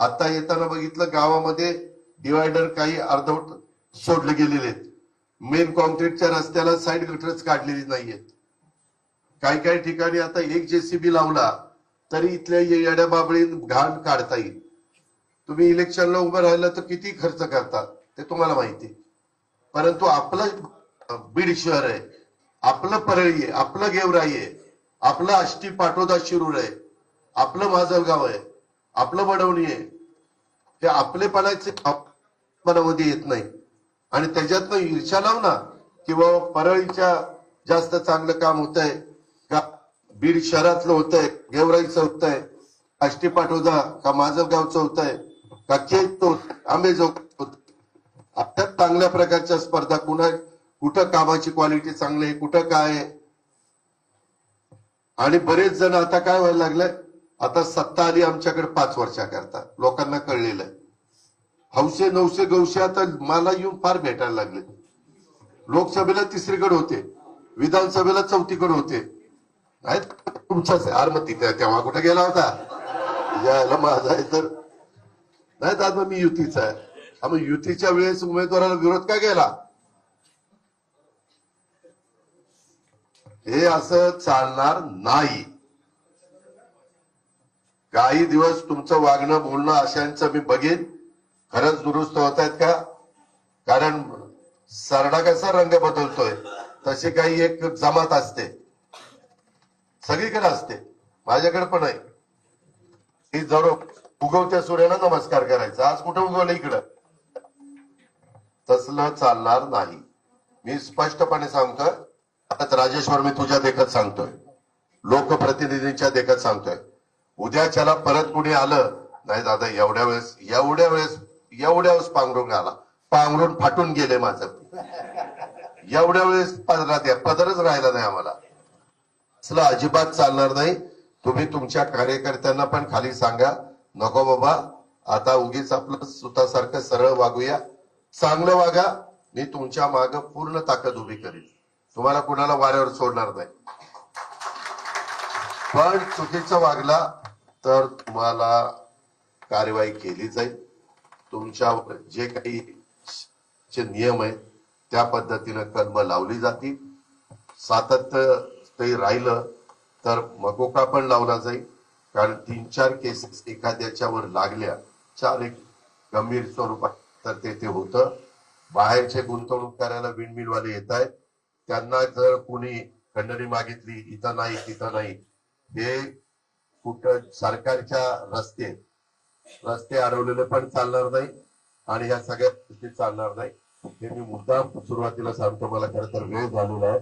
आता येताना बघितलं गावामध्ये डिवायडर काही अर्धवट सोडले गेलेले आहेत. मेन कॉन्क्रीटच्या रस्त्याला साईड गटरच काढलेली नाहीयेत. काही काही ठिकाणी आता एक जेसीबी लावला तरी इथल्या येड्या बाबळीत घाण काढता येईल. तुम्ही इलेक्शनला उभं राहिलं तर किती खर्च करतात ते तुम्हाला माहिती आहे. परंतु आपलं बीड शहर आहे आपलं परळी आहे आपलं गेवराई आहे आपलं आष्टी पाटोदा शिरूर आहे आपलं माजलगाव आहे. आपलं वडवणी आहे. हे आपलेपणाचे मनामध्ये येत नाही. आणि त्याच्यातनं ईर्षा लाव ना की परळीच्या जास्त चांगलं काम होत आहे का बीड शहरातलं होत आहे गेवराईचं होत आहे आष्टी पाठोदा का माजलगावचं होत आहे का केज आंबेजोग होत आता चांगल्या प्रकारच्या स्पर्धा कुणा कुठं कामाची क्वालिटी चांगली आहे कुठं काय आहे? आणि बरेच जण आता काय व्हायला लागलंय आता सत्ता आली आमच्याकडे पाच वर्षाकरता. लोकांना कळलेलं आहे. हौसे नऊशे गौशे आता मला येऊन फार भेटायला लागले. लोकसभेला तिसरीकडे होते. विधानसभेला चौथीकडे होते. तुमचाच आहे. मग तिथे तेव्हा कुठे गेला होता? यायला माझा आहे तर. नाही तर मग मी युतीचा आहे. मग युतीच्या वेळेस उमेदवाराला विरोध का केला? हे असं चालणार नाही. काही दिवस तुमचं वागणं बोलणं अशांचं मी बघेन. खरंच दुरुस्त होत आहेत का? कारण सरडा कसा रंग बदलतोय तशी काही एक जमात असते. सगळीकडे असते. माझ्याकडे पण आहे. ही जरो उगवत्या सूर्याला नमस्कार करायचा. आज कुठं उगवलं इकडं? तसलं चालणार नाही. मी स्पष्टपणे सांगतोय. आता राजेश्वर मी तुझ्या देखत सांगतोय. लोकप्रतिनिधींच्या देखत सांगतोय. उद्याच्याला परत कुणी आलं? नाही दादा एवढ्या वेळेस एवढ्या वेळेस एवढ्या वेळेस पांघरून आला. पांघरून फाटून गेले माझं. एवढ्या वेळेस पदरात या पदरच राहिला नाही आम्हाला. असलं अजिबात चालणार नाही. तुम्ही तुमच्या कार्यकर्त्यांना पण खाली सांगा. नको बाबा आता उगीच आपलं स्वतःसारखं सरळ वागूया. चांगलं वागा. मी तुमच्या माग पूर्ण ताकद उभी करीन. तुम्हाला कुणाला वाऱ्यावर सोडणार नाही. पण चुकीचं वागला तर तुम्हाला कारवाई केली जाईल. तुमच्यावर जे काही चे नियम आहेत त्या पद्धतीनं कलम लावली जातील. सातत्य ते राहिलं तर मकोका पण लावला जाईल. कारण तीन चार केसेस एखाद्याच्यावर लागल्या चार एक गंभीर स्वरूपात तर ते ते होतं. बाहेरचे गुंतवणूक करायला विणमिलवाले येत आहेत. त्यांना जर कुणी खंडणी मागितली इथं नाही तिथं नाही हे कुठं सरकारच्या रस्ते रस्ते अडवलेले पण चालणार नाही आणि ह्या सगळ्या गोष्टी चालणार नाही. हे मी मुद्दाम सुरुवातीला सांगतो मला खरं तर वेळ झालेला आहे.